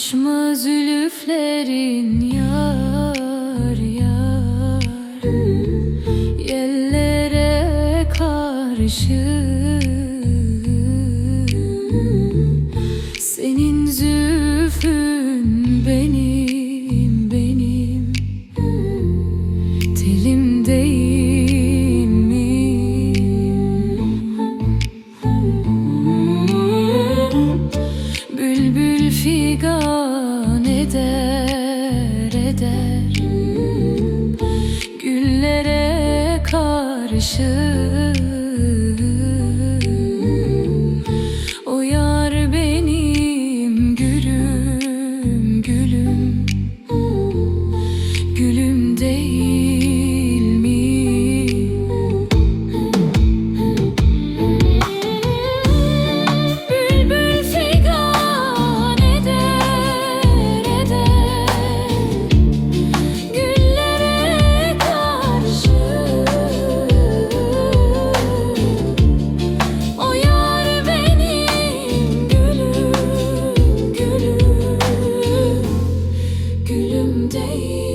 Açma zülüflerin yar yar Yellere karşı Senin zülfün benim benim Telim değil mi? Bülbül figan karşı Uyar benim gülüm gülüm. day.